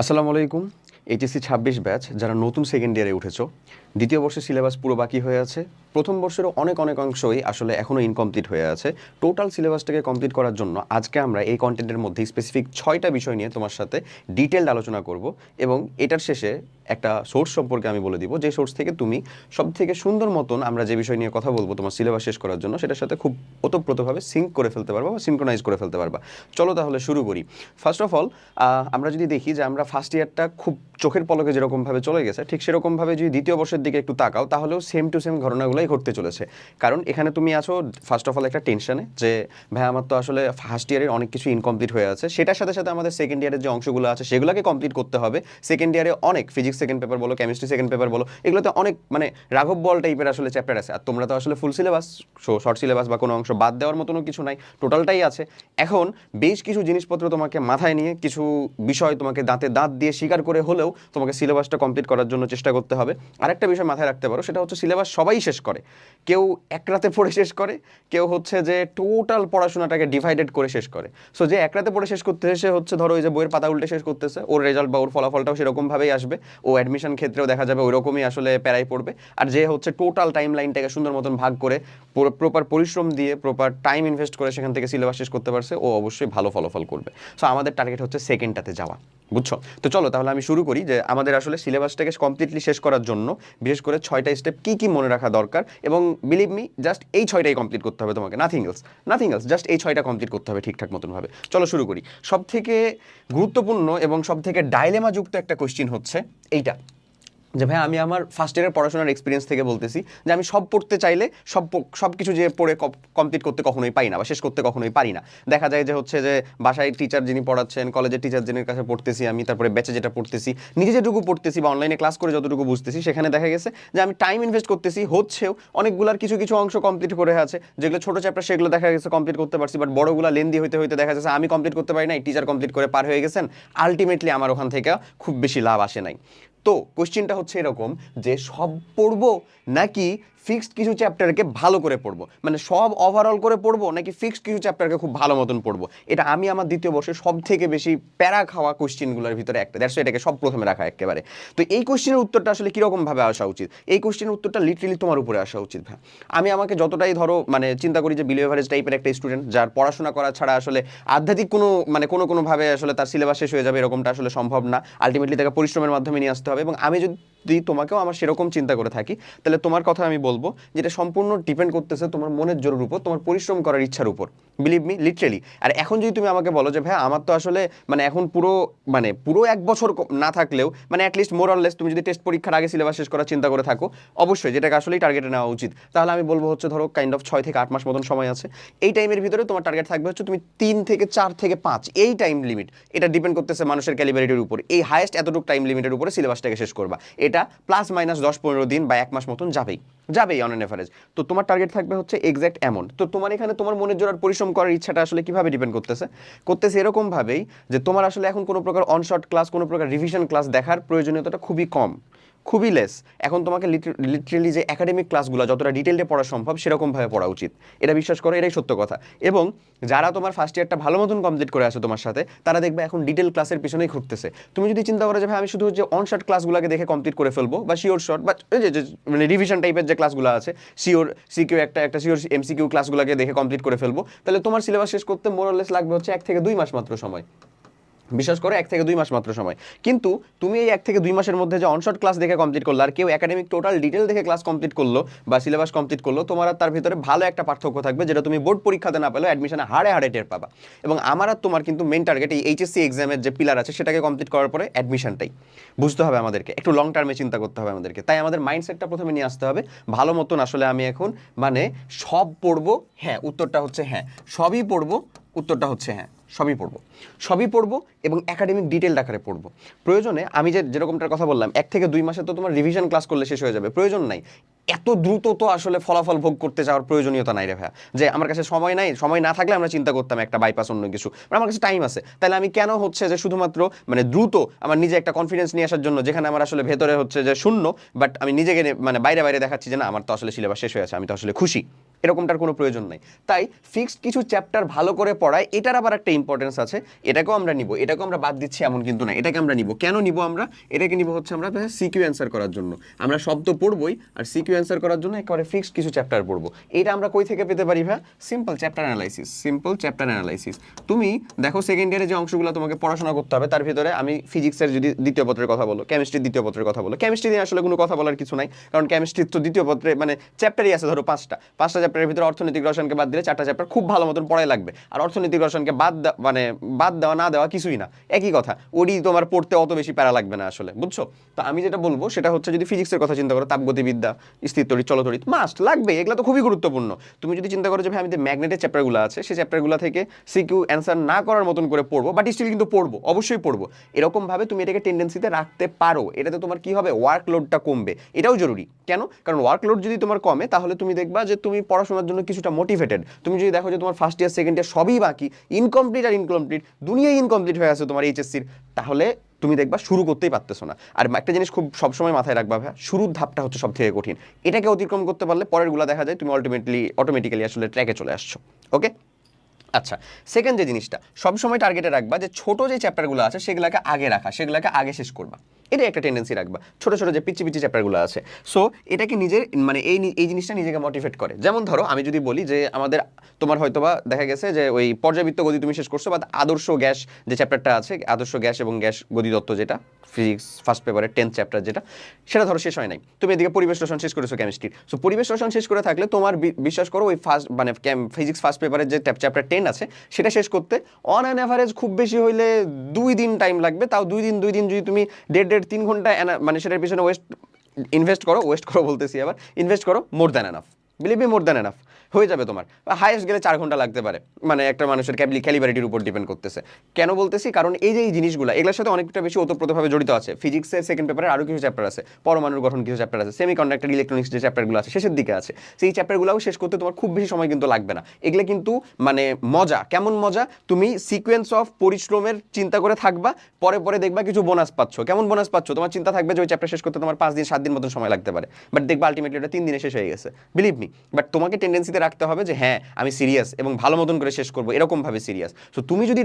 আসসালামু আলাইকুম। এইচএসসি ছাব্বিশ ব্যাচ, যারা নতুন সেকেন্ড ইয়ারে উঠেছ, দ্বিতীয় বর্ষের সিলেবাস পুরো বাকি হয়ে আছে। প্রথম বর্ষেরও অনেক অনেক অংশই আসলে এখনও ইনকমপ্লিট হয়ে আছে। টোটাল সিলেবাসটাকে কমপ্লিট করার জন্য আজকে আমরা এই কন্টেন্টের মধ্যে স্পেসিফিক ছয়টা বিষয় নিয়ে তোমার সাথে ডিটেলড আলোচনা করব এবং এটার শেষে একটা সোর্স সম্পর্কে আমি বলে দিব। যে সোর্স থেকে তুমি সব থেকে সুন্দর মতন আমরা যে বিষয় নিয়ে কথা বলব তোমার সিলেবাস শেষ করার জন্য, সেটার সাথে খুব ওতপ্রোতভাবে সিঙ্ক করে ফেলতে পারবা বা সিনক্রোনাইজ করে ফেলতে পারবা। চলো তাহলে শুরু করি। ফার্স্ট অফ অল আমরা যদি দেখি যে আমরা ফার্স্ট ইয়ারটা খুব চোখের পলকে যেরকমভাবে চলে গেছে, ঠিক সেরকমভাবে যদি দ্বিতীয় বর্ষের দিকে একটু তাকাও, তাহলেও সেম টু সেম ঘটনাগুলোই ঘটতে চলেছে। কারণ এখানে তুমি আছো ফার্স্ট অফ অল একটা টেনশনে যে, ভাই, আমার তো আসলে ফার্স্ট ইয়ারের অনেক কিছু ইনকমপ্লিট হয়ে আছে। সেটার সাথে সাথে আমাদের সেকেন্ড ইয়ারের যে অংশগুলো আছে, সেগুলোকে কমপ্লিট করতে হবে। সেকেন্ড ইয়ারে অনেক ফিজিক্স সেকেন্ড পেপার বলো কেমিস্ট্রি সেকেন্ড পেপার বলো, এগুলোতে অনেক মানে রাঘব বল টাইপের আসলে চ্যাপ্টার আছে। আর তোমরা তো আসলে ফুল সিলেবাস শর্ট সিলেবাস বা কোনো অংশ বাদ দেওয়ার মতনও কিছু নাই টোটালটাই আছে। এখন বেশ কিছু জিনিসপত্র তোমাকে মাথায় নিয়ে, কিছু বিষয় তোমাকে দাঁতে দাঁত দিয়ে স্বীকার করে হলেও তোমাকে সিলেবাসটা কমপ্লিট করার জন্য চেষ্টা করতে হবে। আরেকটা বিষয় মাথায় রাখতে পারো, সেটা হচ্ছে সিলেবাস সবাই শেষ করে। কেউ এক রাতে পড়ে শেষ করে, কেউ হচ্ছে যে টোটাল পড়াশোনাটাকে ডিভাইডেড করে শেষ করে। সো যে এক রাতে পড়ে শেষ করতে সে হচ্ছে ধরো ওই যে বইয়ের পাতা উল্টে শেষ করতেছে, ওর রেজাল্ট বা ওর ফলাফলটাও সেরকমভাবেই আসবে। ও অ্যাডমিশন ক্ষেত্রেও দেখা যাবে ওই রকমই আসলে প্যারাই পড়বে। আর যে হচ্ছে টোটাল টাইম লাইনটাকে সুন্দর মতন ভাগ করে প্রপার পরিশ্রম দিয়ে প্রপার টাইম ইনভেস্ট করে সেখান থেকে সিলেবাস শেষ করতে পারছে, ও অবশ্যই ভালো ফলাফল করবে। সো আমাদের টার্গেট হচ্ছে সেকেন্ডটাতে যাওয়া। বুঝছ? তো চলো, তাহলে আমি শুরু করি যে আমাদের আসলে সিলেবাসটাকে কমপ্লিটলি শেষ করার জন্য বিশেষ করে ছয়টা স্টেপ কী কী মনে রাখা দরকার এবং বিলিভ মি জাস্ট এই ছয়টাই কমপ্লিট করতে হবে তোমাকে। Nothing else nothing else just এই ছয়টা কমপ্লিট করতে হবে ঠিকঠাক মতনভাবে চলো শুরু করি। সব থেকে গুরুত্বপূর্ণ এবং সব থেকে ডাইলেমা যুক্ত একটা কোয়েশ্চিন হচ্ছে এইটা। যে ভাই, আমি আমার ফার্স্ট ইয়ারের পড়াশোনার এক্সপিরিয়েন্স থেকে বলতেছি যে আমি সব পড়তে চাইলে সব সব কিছু যে পড়ে কমপ্লিট করতে কখনোই পারি না বা শেষ করতে কখনোই পারি না। দেখা যায় যে হচ্ছে যে বাসায় টিচার যিনি পড়াচ্ছেন কলেজের টিচার যিনি কাছে পড়তেছি আমি, তারপরে ব্যাচে যেটা পড়তেছি, নিজে যেটুকু পড়তেছি বা অনলাইনে ক্লাস করে যতটুকু বুঝতেছি, সেখানে দেখা গেছে যে আমি টাইম ইনভেস্ট করতেছি, হচ্ছেও অনেকগুলার কিছু কিছু অংশ কমপ্লিট করে আছে। যেগুলো ছোটো চ্যাপ্টার সেগুলো দেখা গেছে কমপ্লিট করতে পারছি বাট বড়গুলো লেন্দি হইতে হইতে দেখা যাচ্ছে আমি কমপ্লিট করতে পারি নাই টিচার কমপ্লিট করে পার হয়ে গেছেন। আলটিমেটলি আমার ওখান থেকে খুব বেশি লাভ আসে নাই। তো কোশ্চেনটা হচ্ছে এরকম যে সব পড়ব নাকি ফিক্সড কিছু চ্যাপ্টারকে ভালো করে পড়ব। মানে সব ওভারঅল করে পড়ব নাকি ফিক্সড কিছু চ্যাপ্টারকে খুব ভালো মতন পড়ব? এটা আমি আমার দ্বিতীয় বর্ষে সব থেকে বেশি প্যারা খাওয়া কোশ্চেনগুলোর ভিতরে একটা। দ্যাটস এটাকে সব প্রথমে রাখা একেবারে। তো এই কোশ্চেনের উত্তরটা আসলে কীরকমভাবে আসা উচিত? এই কোশ্চেনের উত্তরটা লিটারেলি তোমার উপরে আসা উচিত ভাই। আমি আমাকে যতটাই ধরো মানে চিন্তা করি যে বিলো এভারেজ টাইপের একটা স্টুডেন্ট যার পড়াশোনা করা ছাড়া আসলে আধ্যাত্মিক কোনো মানে কোনো কোনোভাবে আসলে তার সিলেবাস শেষ হয়ে যাবে এরকমটা আসলে সম্ভব না। আলটিমেটলি তাকে পরিশ্রমের মাধ্যমে নিয়ে আসতে হবে এবং আমি যদি তোমাকেও আমার সেরকম চিন্তা করে থাকি, তাহলে তোমার কথা আমি বলব যেটা সম্পূর্ণ ডিপেন্ড করতেছে তোমার মনের জোরের উপর, তোমার পরিশ্রম করার ইচ্ছার উপর। বিলিভ মি লিটারেলি আর এখন যদি তুমি আমাকে বলো যে ভাই আমার তো আসলে মানে এখন পুরো মানে পুরো এক বছর না থাকলেও মানে অ্যাটলিস্ট মোর তুমি যদি টেস্ট পরীক্ষার আগে সিলেবাস শেষ করার চিন্তা করে থাকো, অবশ্যই যেটাকে আসলেই টার্গেটে নেওয়া উচিত। তাহলে আমি বলব হচ্ছে ধরো কাইন্ড অফ ছয় থেকে আট মাস মতন সময় আছে। এই টাইমের ভিতরে তোমার টার্গেট থাকবে হচ্ছে তুমি তিন থেকে চার থেকে পাঁচ, এই টাইম লিমিট এটা ডিপেন্ড করতেছে মানুষের ক্যালিবারিটির উপর। এই হাইয়েস্ট এতটুকু টাইম লিমিটের উপরে সিলেবাসটাকে শেষ করবা। এটা প্লাস মাইনাস দশ পনেরো দিন বা এক মাস মতন যাবেই যাবেই অন এভারেজ তো তোমার টার্গেট থাকবে হচ্ছে এক্স্যাক্ট এমন তো তোমার এখানে তোমার মনের জোর পরিশ্রম করার ইচ্ছাটা আসলে কীভাবে ডিপেন্ড করতেছে? করতেছে এরকমভাবেই যে তোমার আসলে এখন কোনো প্রকার অনশর্ট ক্লাস কোনো প্রকার রিভিশন ক্লাস দেখার প্রয়োজনীয়তাটা খুবই কম। খুবই লেস এখন তোমাকে লিটারেলি যে একাডেমিক ক্লাসগুলো যতটা ডিটেলডে পড়া সম্ভব, সেরকমভাবে পড়া উচিত। এটা বিশ্বাস করো, এটাই সত্য কথা। এবং যারা তোমার ফার্স্ট ইয়ারটা ভালো মতন কমপ্লিট করে আসে তোমার সাথে, তারা দেখবে এখন ডিটেল ক্লাসের পিছনেই ঘুরতেছে। তুমি যদি চিন্তা করো যে, ভাই, আমি শুধু যে অন শর্ট ক্লাসগুলোকে দেখে কমপ্লিট করে ফেলব, বা শিওর শর্ট বা যে- মানে রিভিশন টাইপের যে ক্লাসগুলো আছে শিওর সিকিউ একটা একটা শিওর এমসিকিউ ক্লাসগুলোকে দেখে কমপ্লিট করে ফেলব, তাহলে তোমার সিলেবাস শেষ করতে মোরলেস লাগবে হচ্ছে এক থেকে দুই মাস মাত্র সময়। বিশ্বাস করো, এক থেকে দুই মাস মাত্র সময়। কিন্তু তুমি এই এক থেকে দুই মাসের মধ্যে যে অনশর্ট ক্লাস দেখে কমপ্লিট করল, আর কেউ একাডেমিক টোটাল ডিটেল দেখে ক্লাস কমপ্লিট করল বা সিলেবাস কমপ্লিট করল, তোমার আর তার ভিতরে ভালো একটা পার্থক্য থাকবে যেটা তুমি বোর্ড পরীক্ষাতে না পেলেও অ্যাডমিশনে হাড়ে হাড়ে টের পাবা। এবং আমার আর তোমার কিন্তু মেন টার্গেট এই এইচএসসি এক্সামের যে পিলার আছে, সেটাকে কমপ্লিট করার পরে অ্যাডমিশনটাই বুঝতে হবে আমাদেরকে, একটু লং টার্মে চিন্তা করতে হবে আমাদেরকে। তাই আমাদের মাইন্ডসেটটা প্রথমে নিয়ে আসতে হবে। ভালো মতন আসলে আমি এখন মানে সব পড়ব হ্যাঁ উত্তরটা হচ্ছে হ্যাঁ। সবই পড়ব, উত্তরটা হচ্ছে হ্যাঁ। সবই পড়ব। সবই পড়ব এবং একাডেমিক ডিটেল আকারে পড়ব। প্রয়োজনে আমি যে যেরকমটার কথা বললাম, এক থেকে দুই মাসে তো তোমার রিভিশন ক্লাস করলে শেষ হয়ে যাবে। প্রয়োজন নাই। এত দ্রুত তো আসলে ফলাফল ভোগ করতে যাওয়ার প্রয়োজনীয়তা নাই রে ভাইয়া। যে আমার কাছে সময় নাই, সময় না থাকলে আমরা চিন্তা করতাম একটা বাইপাস অন্য কিছু। মানে আমার কাছে টাইম আছে। তাহলে আমি কেন হচ্ছে যে শুধুমাত্র মানে দ্রুত আমার নিজে একটা কনফিডেন্স নিয়ে আসার জন্য, যেখানে আমার আসলে ভেতরে হচ্ছে যে শূন্য বাট আমি নিজেকে মানে বাইরে বাইরে দেখাচ্ছি যে না, আমার তো আসলে সিলেবাস শেষ হয়ে আছে আমি তো আসলে খুশি। এরকমটার কোনো প্রয়োজন নাই। তাই ফিক্সড কিছু চ্যাপ্টার ভালো করে পড়ায়, এটার আবার একটা ইম্পর্টেন্স আছে, এটাকেও আমরা নিব, এটাকেও আমরা বাদ দিচ্ছি, এমন কিন্তু না, এটাকে আমরা নিব। কেন নিব আমরা? এটাকে নিব হচ্ছে আমরা সিকিউ অ্যান্সার করার জন্য। আমরা শব্দ পড়বই, আর সিকিউ অ্যান্সার করার জন্য একেবারে ফিক্সড কিছু চ্যাপ্টার পড়ব। এটা আমরা কই থেকে পেতে পারি ভাই simple chapter analysis simple chapter analysis তুমি দেখো সেকেন্ড ইয়ারে যে অংশগুলো তোমাকে পড়াশোনা করতে হবে, তার ভিতরে আমি ফিজিক্সের যদি দ্বিতীয় পত্রের কথা বলো কেমিস্ট্রির দ্বিতীয় পত্রের কথা বলো কেমিস্ট্রি নিয়ে আসলে কোনো কথা বলার কিছু নাই, কারণ কেমিস্ট্রির তো দ্বিতীয় পত্রে মানে চ্যাপ্টারই আছে ধরো পাঁচটা পাঁচটা চ্যাপ্টারের ভিতরে অর্থনৈতিক রসায়নকে বাদ দিলে চারটা চ্যাপ্টার খুব ভালো মতন পড়াই লাগবে। আর অর্থনৈতিক রসায়নকে বাদ মানে বাদ দেওয়া, না দেওয়া কিছুই না। একই কথা ওরই তোমার পড়তে অত বেশি প্যারা লাগবে না আসলে, বুঝছ? তো আমি যেটা বলব সেটা হচ্ছে যদি ফিজিক্সের কথা চিন্তা করো, তাপগতিবিদ্যা স্থিরতড়িৎ চলতড়িৎ মাস্ট লাগবে, এগুলো তো খুবই গুরুত্বপূর্ণ। তুমি যদি চিন্তা করো যে, ভাই, আমি যে ম্যাগনেটের চ্যাপ্টারগুলো আছে, সেই চ্যাপ্টারগুলো থেকে সিকিউ অ্যান্সার না করার মতন করে পড়ব বাট স্টিল কিন্তু পড়ব, অবশ্যই পড়ব। এরকমভাবে তুমি এটাকে টেন্ডেন্সিতে রাখতে পারো। এটাতে তোমার কি হবে? ওয়ার্কলোডটা কমবে। এটাও জরুরি। কেন? কারণ ওয়ার্কলোড যদি তোমার কমে, তাহলে তুমি দেখবা যে তুমি পড়াশোনার জন্য কিছুটা মোটিভেটেড তুমি যদি দেখো যে তোমার ফার্স্ট ইয়ার সেকেন্ড ইয়ার সবই বাকি ইনকমপ্লিট আর ইনকমপ্লিট দুনিয়াই ইনকমপ্লিট হয়ে আছে তোমার এইচএসসির তাহলে তুমি দেখবা শুরু করতেই পারতেছো না। আর একটা জিনিস খুব সবসময় মাথায় রাখবা ভাই শুরুর ধাপটা হচ্ছে সব থেকে কঠিন। এটাকে অতিক্রম করতে পারলে পরেরগুলো দেখা যায়, তুমি আলটিমেটলি অটোমেটিক্যালি আসলে ট্র্যাকে চলে আসছো। ওকে আচ্ছা সেকেন্ড যে জিনিসটা, সবসময় টার্গেটে রাখবা যে ছোট যে চ্যাপ্টারগুলো আছে, সেগুলোকে আগে রাখা, সেগুলোকে আগে শেষ করবা। এটা একটা টেন্ডেন্সি রাখবা। ছোটো ছোটো যে পিচি পিচি চ্যাপ্টারগুলো আছে। সো এটাকে নিজের মানে এই এই জিনিসটা নিজেকে মোটিভেট করে। যেমন ধরো, আমি যদি বলি যে আমাদের, তোমার হয়তোবা দেখা গেছে যে ওই পর্যাবৃত্ত গতি তুমি শেষ করছ বা আদর্শ গ্যাস যে চ্যাপ্টারটা আছে, আদর্শ গ্যাস এবং গ্যাস গতিতত্ত্ব যেটা ফিজিক্স ফার্স্ট পেপারের টেন্থ চ্যাপ্টার যেটা, সেটা ধরো শেষ হয় নাই। তুমি এদিকে পরিবেশ রসায়ন শেষ করেছ কেমিস্ট্রির সো পরিবেশ রসায়ন শেষ করে থাকলে তোমার বিশ্বাস করো ওই ফার্স্ট মানে ফিজিক্স ফার্স্ট পেপারের যে চ্যাপ্টার টেন আছে, সেটা শেষ করতে অন অ্যান অ্যাভারেজ খুব বেশি হইলে দুই দিন টাইম লাগবে। তাও দুই দিন দুই দিন যদি তুমি দেড় দেড় তিন ঘণ্টা মানে সেটার পিছনে ওয়েস্ট ইনভেস্ট করো ওয়েস্ট করো বলতেছি আবার ইনভেস্ট করো more than enough believe me more than enough হয়ে যাবে তোমার। হাইয়েস্ট গেলে চার ঘণ্টা লাগতে পারে। মানে একটা মানুষের ক্যাবলি ক্যালিবারিটির উপর ডিপেন্ড করতেছে। কেন বলতেছি? কারণ এই যে এই জিনিসগুলো, এগুলোর সাথে অনেকটা বেশি ওতপ্রোতভাবে জড়িত আছে। ফিজিক্সের সেকেন্ড পেপারে আরও কিছু চ্যাপ্টার আছে। পরমাণুর গঠন কিছু চ্যাপ্টার আছে। সেমি কন্ডাক্টর ইলেকট্রনিক্স যে চ্যাপ্টারগুলো আছে, শেষের দিকে আছে। সেই চ্যাপ্টারগুলোও শেষ করতে তোমার খুব বেশি সময় কিন্তু লাগবে না। এগুলো কিন্তু মানে মজা, কেমন মজা? তুমি সিকোয়েন্স অফ পরিশ্রমের চিন্তা করে থাকবা, পরে পরে দেখবা কিছু বোনাস পাচ্ছ। কেমন বোনাস পাচ্ছ? তোমার চিন্তা থাকবে যে ওই চ্যাপ্টার শেষ করতে তোমার পাঁচ দিন, সাত দিন মতন সময় লাগতে পারে। বাট দেখবা আলটিমেটলি এটা তিন দিনে শেষ হয়ে গেছে। বিলিভ মি বাট তোমাকে টেন্ডেন্সিতে রাখতে হবে যে হ্যাঁ আমি সিরিয়াস এবং ভালো মতন করে শেষ করব, এরকমভাবে সিরিয়াস সো তুমি যদি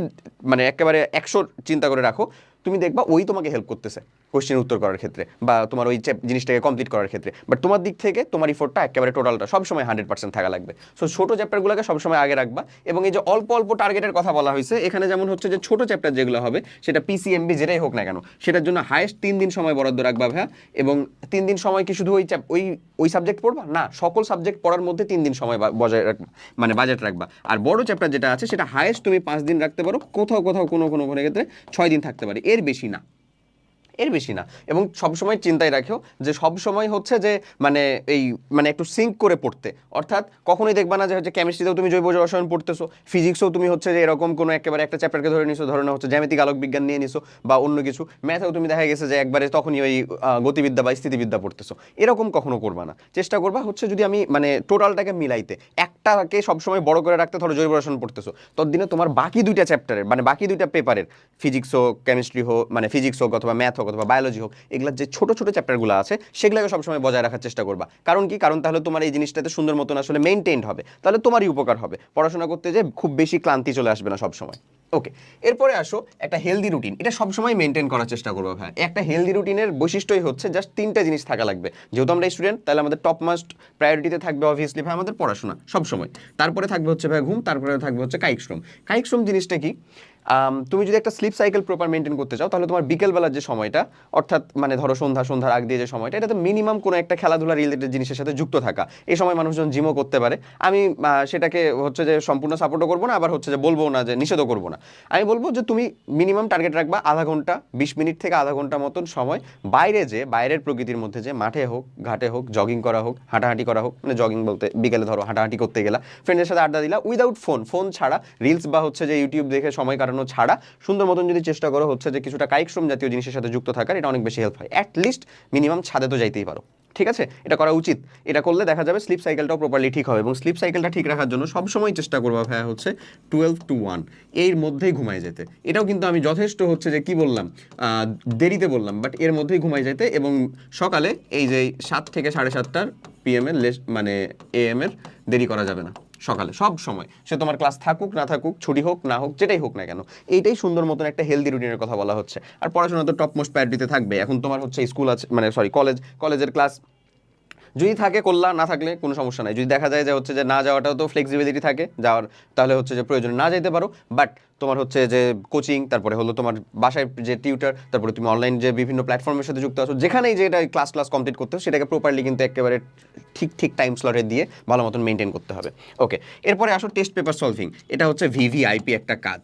মানে একেবারে একশো চিন্তা করে রাখো, তুমি দেখবা ওই তোমাকে হেল্প করতেছে কোশ্চেন উত্তর করার ক্ষেত্রে বা তোমার ওই জিনিসটাকে কমপ্লিট করার ক্ষেত্রে। বাট তোমার দিক থেকে তোমার ইফোর্টটা একেবারে টোটালটা সবসময় হান্ড্রেড পার্সেন্ট থাকা লাগবে। সো ছোটো চ্যাপ্টারগুলোকে সবসময় আগে রাখবা এবং এই যে অল্প অল্প টার্গেটের কথা বলা হয়েছে, এখানে যেমন হচ্ছে যে ছোটো চ্যাপ্টার যেগুলো হবে, সেটা পিসিএমবি যেটাই হোক না কেন, সেটার জন্য হায়েস্ট তিন দিন সময় বরাদ্দ রাখবা ভাইয়া। এবং তিন দিন সময় কি শুধু ওই ওই ওই সাবজেক্ট পড়বা? না, সকল সাবজেক্ট পড়ার মধ্যে তিন দিন সময় বজায় রাখবা মানে বাজেট রাখবা। আর বড় চ্যাপ্টার যেটা আছে, সেটা হায়েস্ট তুমি পাঁচ দিন রাখতে পারো। কোথাও কোথাও, কোনো কোনো কোনো ক্ষেত্রে ছয় দিন থাকতে পারে। এর বেশি না। এর বেশি না। এবং সবসময় চিন্তায় রাখো যে সবসময় হচ্ছে যে মানে এই মানে একটু সিঙ্ক করে পড়তে। অর্থাৎ কখনোই দেখবা না যে হচ্ছে কেমিস্ট্রিতেও তুমি জৈব রসায়ন পড়তেছো ফিজিক্সও তুমি হচ্ছে যে এরকম কোনো একেবারে একটা চ্যাপ্টারকে ধরে নিছো, ধরে হচ্ছে জ্যামিতিক আলোক বিজ্ঞান নিয়ে নিছো বা অন্য কিছু। ম্যাথেও তুমি দেখা গেছে যে একবারে তখনই ওই গতিবিদ্যা বা স্থিতিবিদ্যা পড়তেছো। এরকম কখনো করবা না। চেষ্টা করবা হচ্ছে যদি আমি মানে টোটালটাকে মিলাইতে। একটাকে সবসময় বড় করে রাখতে ধরো জৈব রসায়ন পড়তেছো। ততদিনে তোমার বাকি দুইটা চ্যাপ্টারের মানে বাকি দুইটা পেপারের ফিজিক্স হোক কেমিস্ট্রি হোক মানে ফিজিক্স হোক অথবা ম্যাথ হোক অথবা বায়োলজি হোক এগুলোর যে ছোটো ছোটো চ্যাপ্টারগুলো আছে, সেগুলোকে সবসময় বজায় রাখার চেষ্টা করবা। কারণ কি? কারণ তাহলে তোমার এই জিনিসটাতে সুন্দর মতন আসলে মেনটেন্ড হবে। তাহলে তোমারই উপকার হবে। পড়াশোনা করতে যে খুব বেশি ক্লান্তি চলে আসবে না সবসময়। ওকে এরপরে আসো একটা হেলদি রুটিন এটা সবসময় মেনটেন করার চেষ্টা করব ভাই। একটা হেলদি রুটিনের বৈশিষ্ট্যই হচ্ছে জাস্ট তিনটা জিনিস থাকা লাগবে। যেহেতু আমরা স্টুডেন্ট তাহলে আমাদের টপ মাস্ট প্রায়োরিটিতে থাকবে অবভিয়াসলি ভাই আমাদের পড়াশোনা, সবসময়। তারপরে থাকবে হচ্ছে ভাই ঘুম, তারপরে থাকবে হচ্ছে কায়িক শ্রম। কায়িক শ্রম জিনিসটা কি? তুমি যদি একটা স্লিপ সাইকেল প্রপার মেনটেন করতে চাও, তাহলে তোমার বিকেলবেলার যে সময়টা, অর্থাৎ মানে ধরো সন্ধ্যা, সন্ধ্যার আগ দিয়ে যে সময়টা, এটাতে মিনিমাম কোনো একটা খেলাধুলা রিলেটেড জিনিসের সাথে যুক্ত থাকা। এই সময় মানুষজন জিমও করতে পারে। আমি সেটাকে হচ্ছে যে সম্পূর্ণ সাপোর্টও করব না, আবার হচ্ছে যে বলব না যে নিষেধও করব না। আমি বলব যে তুমি মিনিমাম টার্গেট রাখবা আধা ঘণ্টা, বিশ মিনিট থেকে আধা ঘণ্টা মতন সময়। বাইরে যে, বাইরের প্রকৃতির মধ্যে যে, মাঠে হোক, ঘাটে হোক জগিং করা হোক, হাঁটাহাঁটি করা হোক মানে জগিং বলতে বিকেলে ধরো হাঁটাহাঁটি করতে গেলা ফ্রেন্ডের সাথে আড্ডা দিলা উইদাউট ফোন ফোন ছাড়া রিলস বা হচ্ছে যে ইউটিউব দেখে সময় কাটানো ছাড়া, সুন্দর মতন যদি চেষ্টা করো হচ্ছে যে কিছুটা কায়িক শ্রম জাতীয় জিনিসের সাথে যুক্ত থাকার, এটা অনেক বেশি হেল্প হয়। অ্যাট লিস্ট মিনিমাম ছাদে তো যাইতেই পারো। ঠিক আছে? এটা করা উচিত। এটা করলে দেখা যাবে স্লিপ সাইকেলটাও প্রপারলি ঠিক হবে এবং স্লিপ সাইকেলটা ঠিক রাখার জন্য সবসময় চেষ্টা করব ভাইয়া হচ্ছে টুয়েলভ টু ওয়ানের মধ্যেই ঘুমায় যেতে। এটাও কিন্তু আমি যথেষ্ট হচ্ছে যে কি বললাম দেরিতে বললাম বাট এর মধ্যেই ঘুমায় যেতে এবং সকালে এই যে সাত থেকে সাড়ে সাতটার পিএম এর লেস মানে এএম এর দেরি করা যাবে না। সকালে, সব সময়। সে তোমার ক্লাস থাকুক, না থাকুক, ছুটি হোক, না হোক, যেটাই হোক না কেন, এইটাই সুন্দর মতন একটা হেলদি রুটিনের কথা বলা হচ্ছে। আর পড়াশোনা তো টপমোস্ট মোস্ট প্রায়োরিটিতে থাকবে এখন তোমার হচ্ছে স্কুল আছে মানে সরি কলেজ কলেজের ক্লাস যদি থাকে করলা না থাকলে কোনো সমস্যা নাই। যদি দেখা যায় যে হচ্ছে যে না যাওয়াটাও তো ফ্লেক্সিবিলিটি থাকে, যাওয়ার তাহলে হচ্ছে যে প্রয়োজন না যেতে পারো। বাট তোমার হচ্ছে যে কোচিং তারপরে হলো তোমার বাসায় যে টিউটার তারপরে তুমি অনলাইন যে বিভিন্ন প্ল্যাটফর্মের সাথে যুক্ত আছো, যেখানেই যে এটা ক্লাস ক্লাস কমপ্লিট করতে সেটাকে প্রপারলি কিন্তু একেবারে ঠিক ঠিক টাইম স্লটে দিয়ে ভালো মতন মেনটেন করতে হবে। ওকে এরপরে আসো টেস্ট পেপার সলভিং এটা হচ্ছে ভিভিআইপি একটা কাজ।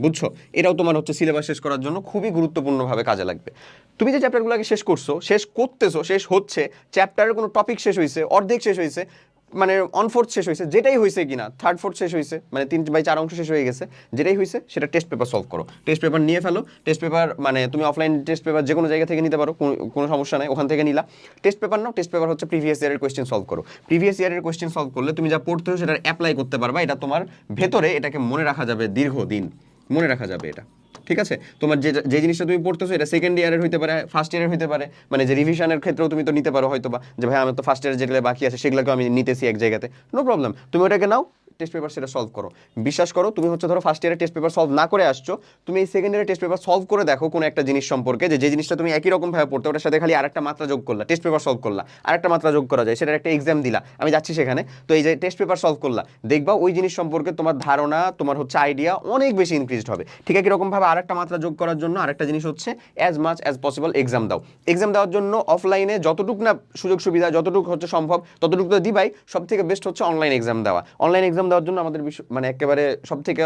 বুঝছ? এটাও তোমার হচ্ছে সিলেবাস শেষ করার জন্য খুবই গুরুত্বপূর্ণভাবে কাজে লাগবে। তুমি যে চ্যাপ্টারগুলোকে শেষ করছ, শেষ করতেছো, শেষ হচ্ছে, চ্যাপ্টারের কোনো টপিক শেষ হয়েছে অর্ধেক শেষ হয়েছে মানে অন ফোর্থ শেষ হয়েছে যেটাই হয়েছে কিনা থার্ড ফোর্থ শেষ হয়েছে মানে তিন বাই চার অংশ শেষ হয়ে গেছে, যেটাই হয়েছে সেটা টেস্ট পেপার সলভ করো। টেস্ট পেপার নিয়ে ফেলো টেস্ট পেপার মানে তুমি অফলাইন টেস্ট পেপার যে কোনো জায়গা থেকে নিতে পারো, কোনো- সমস্যা নেই, ওখান থেকে নিলা। টেস্ট পেপার নাও টেস্ট পেপার হচ্ছে প্রিভিয়াস ইয়ারের কোয়েশ্চেন সলভ করো। প্রিভিয়াস ইয়ারের কোয়েশ্চেন সলভ করলে তুমি যা পড়তে সেটা অ্যাপ্লাই করতে পারবা, এটা তোমার ভেতরে এটাকে মনে রাখা যাবে দীর্ঘদিন। মনে রাখা যাবে এটা। ঠিক আছে? তোমার যে যে জিনিসটা তুমি পড়তেছো, এটা সেকেন্ড ইয়ারের হইতে পারে ফার্স্ট ইয়ারের হইতে পারে মানে যে রিভিশনের ক্ষেত্রেও তুমি তো নিতে পারো হয়তো বা যে ভাই, আমার তো ফার্স্ট ইয়ারের যেগুলো বাকি আছে সেগুলোকে আমি নিতেছি এক জায়গাতে। নো প্রবলেম তুমি ওটাকে নাও টেস্ট পেপার সেটা সলভ করো। বিশ্বাস করো, তুমি হচ্ছে ধরো ফার্স্ট ইয়ারে টেস্ট পেপার সলভ না করে আসছো, তুমি এই সেকেন্ড ইয়ারে টেস্ট পেপার সলভ করে দেখো কোনো একটা জিনিস সম্পর্কে যে যে জিনিসটা তুমি একই রকম ভাবে পড়তে, ওটার সাথে খালি আরেকটা মাত্রা যোগ করলা টেস্ট পেপার সলভ করলা, আরেকটা মাত্রা যোগ করা যায়, সেটার একটা এক্সাম দিলা, আমি যাচ্ছি সেখানে, তো এই যে টেস্ট পেপার সলভ করলা, দেখবা ওই জিনিস সম্পর্কে তোমার ধারণা, তোমার হচ্ছে আইডিয়া অনেক বেশি ইনক্রিজড হবে। ঠিক একই রকম ভাবে আরেকটা মাত্রা যোগ করার জন্য আরেকটা জিনিস হচ্ছে as much as possible exam দাও। এক্সাম দেওয়ার জন্য অফলাইনে যতটুকু না সুযোগ সুবিধা, যতটুকু হচ্ছে সম্ভব, ততটুকু তো দিবাই সব থেকে বেস্ট হচ্ছে অনলাইন এক্সাম দেওয়া। অনলাইন এক্সাম দেওয়ার জন্য আমাদের মানে একেবারে সব থেকে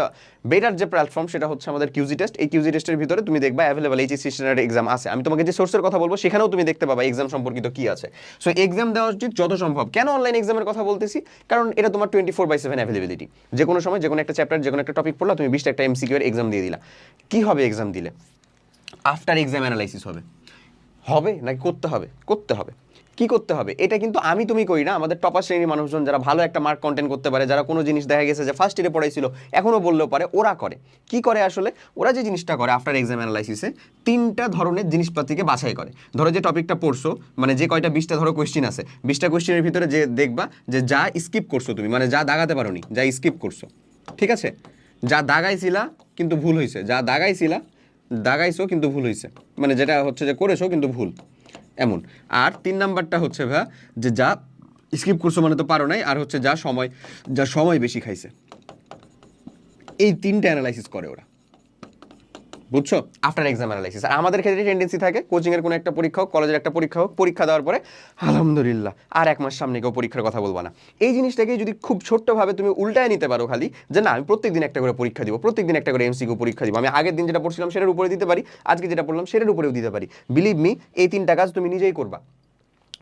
বেটার যে প্ল্যাটফর্ম সেটা হচ্ছে আমাদের কিউজি টেস্ট এই কিউজি টেস্টের ভিতরে তুমি দেখবা অ্যাভেলেবল এইচএসসি স্ট্যান্ডার্ড এক্সাম আছে। আমি তোমাকে যে সোর্সের কথা বলব, সেখানেও তুমি দেখতে পাবা এক্সাম সম্পর্কিত কি আছে। সো এক্সাম দেওয়া উচিত যত সম্ভব। কেন অনলাইন এক্সামের কথা বলতেছি? কারণ এটা তোমার twenty four by seven availability যে কোনো সময়, যে কোনো একটা চ্যাপ্টার যে কোনো একটা টপিক পড়লা, তুমি বিশটা একটা এমসিকিউ এর এক্সাম দিয়ে দিলা। কি হবে এক্সাম দিলে? আফটার এক্সাম অ্যানালাইসিস হবে। হবে নাকি করতে হবে? করতে হবে। কি করতে হবে? এটা কিন্তু আমি তুমি করি না। আমাদের টপার শ্রেণির মানুষজন যারা ভালো একটা মার্ক কন্টেন্ট করতে পারে, যারা কোনো জিনিস দেখা গেছে যে ফার্স্ট ইয়ারে পড়াইছিল এখনও বললেও পারে, ওরা করে। কি করে আসলে? ওরা যে জিনিসটা করে আফটার এক্সাম অ্যানালাইসিসে তিনটা ধরনের জিনিসপাতিকে বাছাই করে। ধরো যে টপিকটা পড়ছো মানে যে কয়টা বিশটা ধরো কোয়েশ্চিন আছে, বিশটা কোয়েশ্চেনের ভিতরে যে দেখবা যে যা স্কিপ করছ তুমি মানে যা দাগাতে পারোনি, যা স্কিপ করছ। ঠিক আছে? যা দাগাইছিলা কিন্তু ভুল হয়েছে যা দাগাইছিলা, দাগাইছো কিন্তু ভুল হয়েছে মানে যেটা হচ্ছে যে করেছ কিন্তু ভুল। এমন। আর তিন নাম্বারটা হচ্ছে ভাইয়া যে যা স্কিপ করছ মানে তো পারো নাই, আর হচ্ছে যা সময় যা সময় বেশি খাইছে। এই তিনটা অ্যানালাইসিস করে ওরা। বুঝছ? আফটার এক্সাম অ্যানালাইসিস আর আমাদের ক্ষেত্রে টেন্ডেন্সি থাকে কোচিং এর কোনো একটা পরীক্ষা হোক কলেজের একটা পরীক্ষা হোক, পরীক্ষা দেওয়ার পরে, আলহামদুলিল্লাহ, আর এক মাস সামনে কেউ পরীক্ষার কথা বলব না। এই জিনিসটাকে যদি খুব ছোট্টভাবে তুমি উল্টায় নিতে পারো খালি, যে না, আমি প্রত্যেকদিন একটা করে পরীক্ষা দিব, প্রত্যেকদিন একটা করে এমসিকিউ পরীক্ষা দিব, আমি আগের দিন যেটা পড়ছিলাম সেটার উপরে দিতে পারি, আজকে যেটা পড়লাম সেটার উপরেও দিতে পারি। বিলিভ মি এই তিনটা কাজ তুমি নিজেই করবা।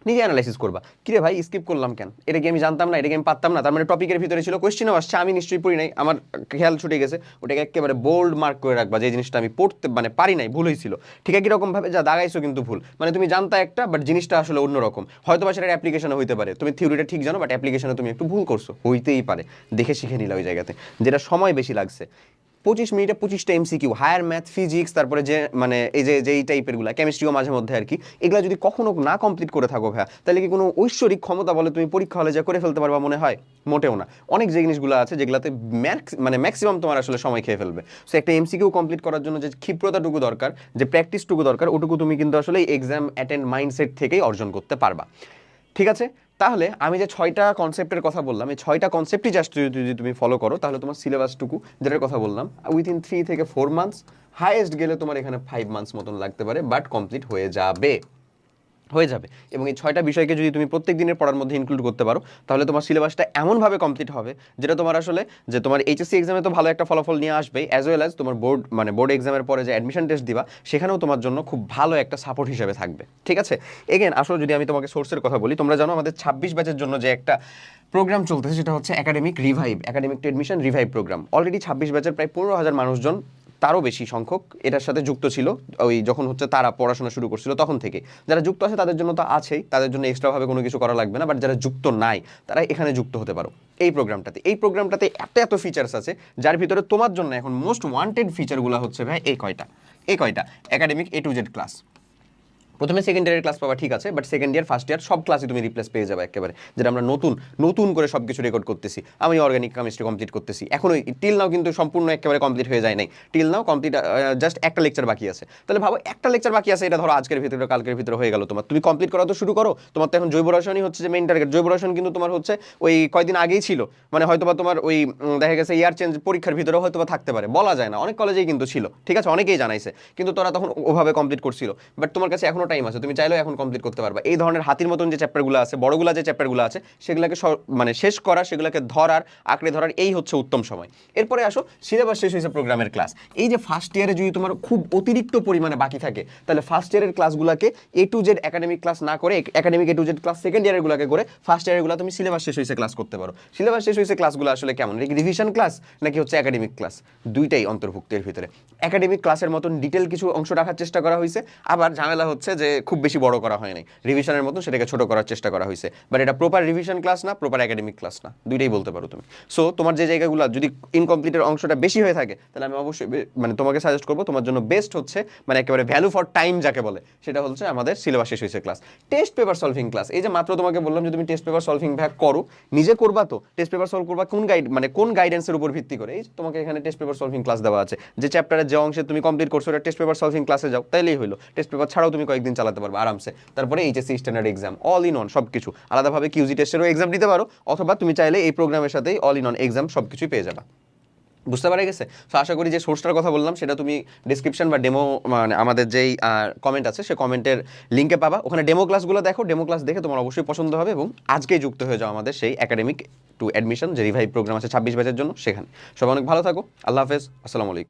নিজে অ্যানালাইসিস করবা। কিরে ভাই স্কিপ করলাম কেন? এটা কি আমি জানতাম না? এটা কি আমি পারতাম না? তার মানে টপিকের ভিতরে ছিল কোয়েশ্চেনও আসছে, আমি নিশ্চয়ই পড়ি নাই। আমার খেয়াল ছুটে গেছে, ওটাকে একেবারে বোল্ড মার্ক করে রাখবা, যে জিনিসটা আমি পড়তে মানে পারি নাই, ভুল হয়েছিল। ঠিক একই রকম ভাবে যা দাগাইছো কিন্তু ভুল। মানে তুমি জানতা একটা বাট জিনিসটা আসলে অন্যরকম হয়তো বা সেটার অ্যাপ্লিকেশনে হইতে পারে। তুমি থিওরিটা ঠিক জানো বাট অ্যাপ্লিকেশনে তুমি একটু ভুল করছ। হইতেই পারে। দেখে শিখে নিলা ওই জায়গাতে। যেটা সময় বেশি লাগছে। পঁচিশ মিনিটে পঁচিশটা এমসিকিউ হায়ার ম্যাথ ফিজিক্স তারপরে যে মানে এই যে যে এই টাইপেরগুলা কেমিস্ট্রিও মাঝে মধ্যে আর কি, এগুলো যদি কখনো না কমপ্লিট করে থাকো ভাইয়া, তাহলে কি কোনো ঐশ্বরিক ক্ষমতা বলে তুমি পরীক্ষা হলে যা করে ফেলতে পারবা মনে হয়? মোটেও না। অনেক যে জিনিসগুলো আছে যেগুলাতে ম্যাক্স মানে ম্যাক্সিমাম তোমার আসলে সময় খেয়ে ফেলবে। সো একটা এমসিকিউ কমপ্লিট করার জন্য যে ক্ষিপ্রতাটুকু দরকার, যে প্র্যাকটিসটুকু দরকার, ওটুকু তুমি কিন্তু আসলে এক্সাম অ্যাটেন্ড মাইন্ডসেট থেকেই অর্জন করতে পারবা। ঠিক আছে? তাহলে আমি যে ছয়টা কনসেপ্টের কথা বললাম, এই ছয়টা কনসেপ্টই জাস্ট যদি তুমি ফলো করো, তাহলে তোমার সিলেবাসটুকু যেটার কথা বললাম উইথিন থ্রি থেকে ফোর মান্থস হায়েস্ট গেলে তোমার এখানে ফাইভ মান্থস মতন লাগতে পারে বাট কমপ্লিট হয়ে যাবে। হয়ে যাবে। এবং এই ছয়টা বিষয়কে যদি তুমি প্রত্যেক দিনের পড়ার মধ্যে ইনক্লুড করতে পারো, তাহলে তোমার সিলেবাসটা এমনভাবে কমপ্লিট হবে যেটা তোমার আসলে, যে তোমার এইচএসসি এক্সামে তো ভালো একটা ফলাফল নিয়ে আসবে অ্যাজ ওয়েল অ্যাজ তোমার বোর্ড মানে বোর্ড এক্সামের পরে যে অ্যাডমিশন টেস্ট দিবা, সেখানেও তোমার জন্য খুব ভালো একটা সাপোর্ট হিসেবে থাকবে। ঠিক আছে? এগেন আসলে যদি আমি তোমাকে সোর্সের কথা বলি, তোমরা জানো আমাদের ছাব্বিশ ব্যাচের জন্য যে একটা প্রোগ্রাম চলতেছে, সেটা হচ্ছে academic revive academic to admission revive program already ছাব্বিশ ব্যাচের প্রায় পনেরো হাজার মানুষজন তারও বেশি সংখ্যক এটার সাথে যুক্ত ছিল, ওই যখন হচ্ছে তারা পড়াশোনা শুরু করছিল তখন থেকে। যারা যুক্ত আছে তাদের জন্য তো আছেই, তাদের জন্য এক্সট্রাভাবে কোনো কিছু করা লাগবে না বাট যারা যুক্ত নাই, তারা এখানে যুক্ত হতে পারো, এই প্রোগ্রামটাতে এই প্রোগ্রামটাতে এত এত ফিচার্স আছে, যার ভিতরে তোমার জন্য এখন মোস্ট ওয়ান্টেড ফিচারগুলো হচ্ছে ভাই এই কয়টা এই কয়টা academic A to Z class প্রথমে সেকেন্ড ইয়ারের ক্লাস পাবা, ঠিক আছে but second year first year সব ক্লাসে তুমি রিপ্লেস পেয়ে যাবে একেবারে। যেটা আমরা নতুন নতুন করে সব কিছু রেকর্ড করতেছি। আমি অর্গানিক কেমিস্ট্রি কমপ্লিট করতেছি। এখনও টিল নাও কিন্তু সম্পূর্ণ একেবারে কমপ্লিট হয়ে যায় নাই। টিল নাও কমপ্লিট জাস্ট একটা লেকচার বাকি আছে। তাহলে ভাবো, একটা লেকচার বাকি আছে, এটা ধরো আজকের ভিতরে, কালকের ভিতরে হয়ে গেল তোমার। তুমি কমপ্লিট করা তো শুরু করো। তোমার তো এখন জৈব রসায়নই হচ্ছে যে মেইন টার্গেট জৈব রসায়ন কিন্তু তোমার হচ্ছে ওই কয়দিন আগেই ছিল। মানে হয়তো বা তোমার ওই দেখা গেছে ইয়ার চেঞ্জ পরীক্ষার ভিতরেও হয়তো বা থাকতে পারে। বলা যায় না। অনেক কলেজেই কিন্তু ছিল। ঠিক আছে, অনেকেই জানাইছে। কিন্তু তোরা তখন ওভাবে কমপ্লিট করছিল। বাট তোমার কাছে এখনও টাইম আছে, তুমি চাইলেও এখন কমপ্লিট করতে পারবা। এই ধরনের হাতির মতন যে চ্যাপ্টারগুলো আছে, বড়গুলা যে চ্যাপ্টারগুলো আছে, সেগুলোকে মানে শেষ করা, সেগুলোকে ধরার, আঁকড়ে ধরার, এই হচ্ছে উত্তম সময়। এরপরে আসো সিলেবাস শেষ হয়েছে প্রোগ্রামের ক্লাস এই যে ফার্স্ট ইয়ারে যদি তোমার খুব অতিরিক্ত পরিমাণে বাকি থাকে, তাহলে ফার্স্ট ইয়ারের ক্লাসগুলোকে A to Z academic class না করে academic A to Z class second ইয়ারেরগুলোকে করে ফার্স্ট ইয়ারেরগুলো তুমি সিলেবাস শেষ হয়েছে ক্লাস করতে পারো। সিলেবাস শেষ হয়েছে ক্লাসগুলো আসলে কেমন? রিভিশন ক্লাস নাকি হচ্ছে একাডেমিক ক্লাস দুইটাই অন্তর্ভুক্তের ভিতরে। একাডেমিক ক্লাসের মতন ডিটেল কিছু অংশ রাখার চেষ্টা করা হয়েছে। আবার ঝামেলা হচ্ছে যে খুব বেশি বড় করা হয় নাই রিভিশনের মতন সেটাকে ছোট করার চেষ্টা করা হয়েছে। বাট এটা প্রপার রিভিশন ক্লাস না প্রপার একাডেমিক ক্লাস না। দুইটাই বলতে পারো তুমি। সো তোমার যে জায়গাগুলো, যদি ইনকমপ্লিটের অংশটা বেশি হয়ে থাকে, তাহলে আমি অবশ্যই মানে তোমাকে সাজেস্ট করব, তোমার জন্য বেস্ট হচ্ছে মানে একেবারে ভ্যালু ফর টাইম যাকে বলে, সেটা হচ্ছে আমাদের সিলেবাস শেষ হয়েছে class test paper solving class এই যে মাত্র তোমাকে বললাম যে তুমি টেস্ট পেপার সলভিং ভ্যাক করো, নিজে করবা তো টেস্ট পেপার সলভ করবা কোন গাইড মানে কোন গাইডেন্সের উপর ভিত্তি করে? এই তোমাকে এখানে টেস্ট পেপার সলভিং ক্লাস দেওয়া আছে। যে চ্যাপ্টারের যে অংশে তুমি কমপ্লিট করছ টেস্ট পেপার সলভিং ক্লাসে যাও, তাইলেই হলো টেস্ট পেপার ছাড়াও তুমি কয়েকদিন চালাতে পারবে আরামসে। তারপরে HSC standard exam all in one সব কিছু আলাদাভাবে কিউজি টেস্টেরও এক্সাম দিতে পারো, অথবা তুমি চাইলে এই প্রোগ্রামের সাথেই অল ইন অন এক্সাম সব কিছুই পেয়ে যাবা। বুঝতে পারা গেছে? তো আশা করি যে সোর্সটার কথা বললাম, সেটা তুমি ডিসক্রিপশন বা ডেমো মানে আমাদের যেই কমেন্ট আছে, সে কমেন্টের লিঙ্কে পাবা। ওখানে ডেমো ক্লাসগুলো দেখো ডেমো ক্লাস দেখে তোমার অবশ্যই পছন্দ হবে এবং আজকেই যুক্ত হয়ে যাও আমাদের সেই একাডেমিক টু অ্যাডমিশন যে রিভাইভ প্রোগ্রাম আছে ছাব্বিশ ব্যাচের জন্য সেখানে। সবাই অনেক ভালো থাকো, আল্লাহ হাফেজ, আসসালামু আলাইকুম।